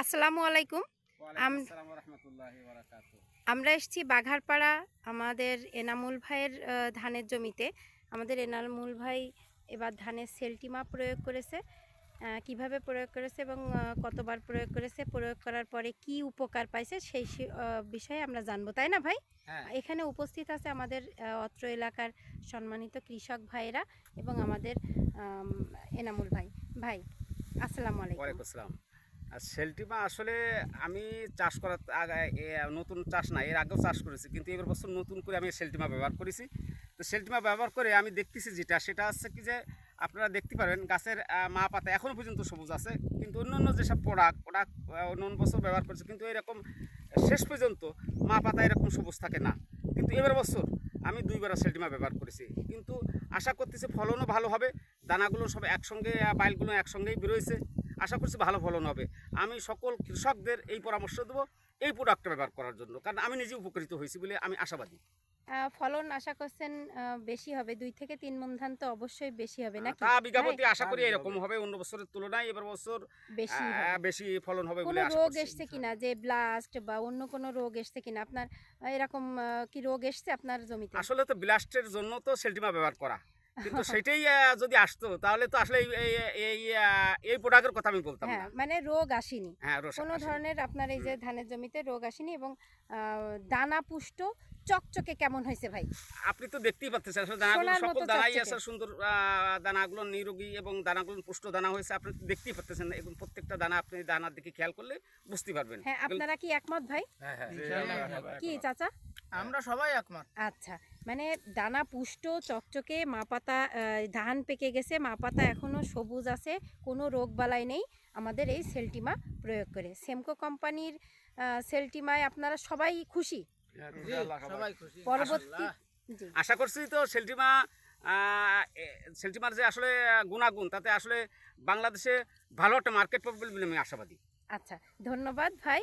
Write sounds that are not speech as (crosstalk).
আসসালামু আলাইকুম। আম- আমরা এসেছি বাঘারপাড়া আমাদের এনামুল ভাইয়ের ধানের জমিতে। আমাদের এনামুল ভাই এবার ধানের সেলটিমা প্রয়োগ করেছে। কীভাবে প্রয়োগ করেছে এবং কতবার প্রয়োগ করেছে প্রয়োগ করার পরে কি উপকার পাইছে সেই বিষয়ে আমরা জানব তাই না ভাই? হ্যাঁ। এখানে উপস্থিত আছে আমাদের অত্র এলাকার সম্মানিত কৃষক ভাইয়েরা এবং আমাদের এনামুল ভাই। ভাই আসসালামু আলাইকুম। আসসালাম। আর সেলটিমা আসলে আমি চাষ করার আগে নতুন চাষ না, এর আগেও চাষ করেছি, কিন্তু এবার বছর নতুন করে আমি সেলটিমা ব্যবহার করেছি। তো সেলটিমা ব্যবহার করে আমি দেখতেছি যেটা, সেটা হচ্ছে কি যে, আপনারা দেখতে পারেন গাছের মা পাতা এখনও পর্যন্ত সবুজ আছে, কিন্তু অন্য অন্য যেসব প্রোডাক্ট প্রোডাক্ট অন্য অন্য বছর ব্যবহার করেছে, কিন্তু এরকম শেষ পর্যন্ত মা পাতা এরকম সবুজ থাকে না। কিন্তু এবার বছর আমি দুইবার সেলটিমা ব্যবহার করেছি। কিন্তু আশা করতেছি ফলনও ভালো হবে, দানাগুলো সব একসঙ্গে বাইলগুলো একসঙ্গেই বেরোয়েছে আশা করছি ভালো ফলন হবে। আমি সকল কৃষকদের এই পরামর্শ দেবো এই প্রোডাক্টটা ব্যবহার করার জন্য। কারণ আমি নিজে উপকৃত হয়েছি বলে আমি আশাবাদী। ফলন আশা করছেন বেশি হবে। দুই থেকে তিন মন ধান তো অবশ্যই বেশি হবে নাকি? তা বিঘাপতি ভাই? আশা করি এরকম হবে। অন্য বছরের তুলনায় এবার বছর বেশি বেশি ফলন হবে বলে আশা রোগ। এসছে কিনা? যে ব্লাস্ট বা অন্য কোনো রোগ এসছে কিনা? আপনার এরকম কি রোগ এসছে আপনার জমিতে? আসলে তো ব্লাস্টের জন্য তো সেলটিমা ব্যবহার করা। কিন্তু (laughs) সেটাই যদি আসতো তাহলে তো আসলে এই- এই এই প্রোডাক্টের কথা আমি বলতাম হ্যাঁ না। মানে রোগ আসেনি। হ্যাঁ কোনো ধরনের আপনার এই যে ধানের জমিতে রোগ আসেনি এবং দানা পুষ্ট চকচকে কেমন হয়েছে ভাই? আপনি তো দেখতেই পাচ্ছেন আসলে দানাগুলো সকল দানাই আছে সুন্দর আহ, দানাগুলো নিরোগী এবং দানাগুলো পুষ্ট দানা হয়েছে আপনি দেখতেই পাচ্ছেন এবং প্রত্যেকটা দানা আপনি দানার দিকে খেয়াল করলে বুঝতে পারবেন। হ্যাঁ আপনারা কি একমত ভাই। কি চাচা? আমরা সবাই একমত। আচ্ছা মানে দানা পুষ্ট চকচকে মা পাতা ধান পেকে গেছে মা পাতা এখনও সবুজ আছে কোনো রোগ বালাই নেই আমাদের এই সেলটিমা প্রয়োগ করে। সেমকো কোম্পানির সেলটিমায় আপনারা সবাই খুশি? জি, সবাই খুশি। পরবর্তী আশা করছি তো সেলটিমা সেলটিমার যে আসলে গুণাগুণ তাতে আসলে বাংলাদেশে ভালো একটা মার্কেট পাবে বলে আমি আশাবাদী। আচ্ছা ধন্যবাদ ভাই।